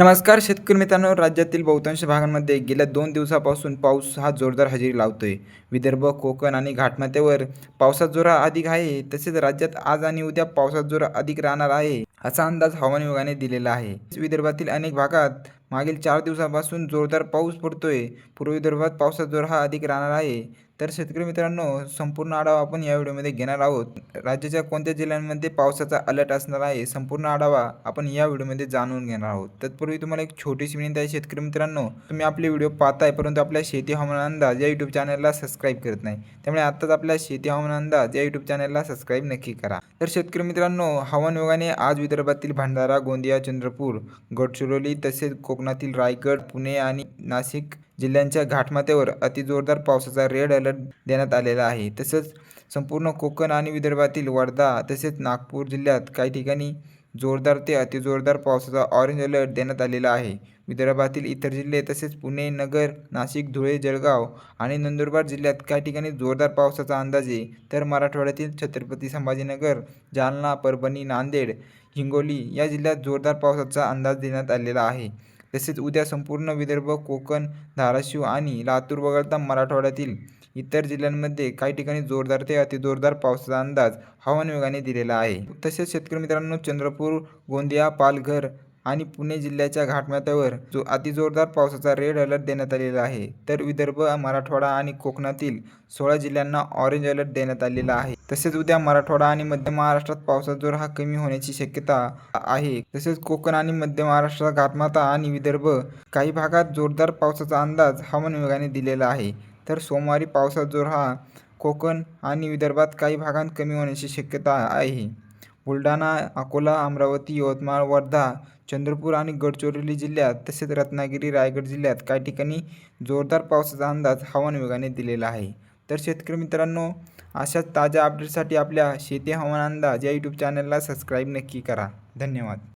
नमस्कार शेतकरी मित्रांनो राज्यातील बहुतांश भागांमध्ये गेल्या दोन दिवसापासून पाऊस हा जोरदार हजेरी लावतोय. विदर्भ कोकण आणि घाटमाथ्यावर पावसाचा जोरा अधिक आहे तसेच राज्यात आज आणि उद्या पावसाचा जोरा अधिक राहणार आहे असा अंदाज हवामान विभागाने दिलेला आहे. विदर्भातील अनेक भागात मागील चार दिवसापासून जोरदार पाऊस पडतोय. पूर्व विदर्भात पावसाचा जोर हा अधिक राहणार आहे. तर शेतकरी मित्रांनो संपूर्ण आढावा आपण या व्हिडिओमध्ये घेणार आहोत. राज्याच्या कोणत्या जिल्ह्यांमध्ये पावसाचा अलर्ट असणार आहे संपूर्ण आढावा आपण या व्हिडिओमध्ये जाणून घेणार आहोत. तत्पूर्वी तुम्हाला एक छोटीशी विनंती आहे शेतकरी मित्रांनो तुम्ही आपले व्हिडिओ पाहताय परंतु आपल्या शेती हवामान अंदाज या यूट्यूब चॅनलला सबस्क्राईब करत नाही. त्यामुळे आत्ताच आपल्या शेती हवामान अंदाज या यूट्यूब चॅनलला सबस्क्राईब नक्की करा. तर शेतकरी मित्रांनो हवामान विभागाने आज विदर्भातील भंडारा गोंदिया चंद्रपूर गडचिरोली तसेच कोकणातील रायगड पुणे आणि नाशिक जिल्ह्यांच्या घाटमाथ्यावर अतिजोरदार पावसाचा रेड अलर्ट देण्यात आलेला आहे. तसंच संपूर्ण कोकण आणि विदर्भातील वर्धा तसेच नागपूर जिल्ह्यात काही ठिकाणी जोरदार ते अतिजोरदार पावसाचा ऑरेंज अलर्ट देण्यात आलेला आहे. विदर्भातील इतर जिल्हे तसेच पुणे नगर नाशिक धुळे जळगाव आणि नंदुरबार जिल्ह्यात काही ठिकाणी जोरदार पावसाचा अंदाज आहे. तर मराठवाड्यातील छत्रपती संभाजीनगर जालना परभणी नांदेड हिंगोली या जिल्ह्यात जोरदार पावसाचा अंदाज देण्यात आलेला आहे. तसेच उद्या संपूर्ण विदर्भ कोकण धाराशिव आणि लातूर वगळता मराठवाड्यातील इतर जिल्ह्यांमध्ये काही ठिकाणी जोरदार ते अतिजोरदार पावसाचा अंदाज हवामान विभागाने दिलेला आहे. तसेच शेतकरी मित्रांनो चंद्रपूर गोंदिया पालघर आणि पुणे जिल्ह्याच्या घाटमाथ्यावर जो अतिजोरदार पावसाचा रेड अलर्ट देण्यात आलेला आहे तर विदर्भ मराठवाडा आणि कोकणातील सोळा जिल्ह्यांना ऑरेंज अलर्ट देण्यात आलेला आहे. तसेच उद्या मराठवाडा आणि मध्य महाराष्ट्रात पावसाचा जोर हा कमी होण्याची शक्यता आहे. तसेच कोकण आणि मध्य महाराष्ट्रात घाटमाथा आणि विदर्भ काही भागात जोरदार पावसाचा अंदाज हवामान विभागाने दिलेला आहे. तर सोमवारी पावसाचा जोर हा कोकण आणि विदर्भात काही भागात कमी होण्याची शक्यता आहे. बुलढाणा अकोला अमरावती यवतमाळ वर्धा चंद्रपूर आणि गडचिरोली जिल्ह्यात तसेच रत्नागिरी रायगड जिल्ह्यात काही ठिकाणी जोरदार पावसाचा अंदाज हवामान विभागाने दिलेला आहे. तर शेतकरी मित्रांनो अशाच ताज्या अपडेटसाठी आपल्या शेती हवामान अंदाज या यूट्यूब चॅनलला सबस्क्राईब नक्की करा. धन्यवाद.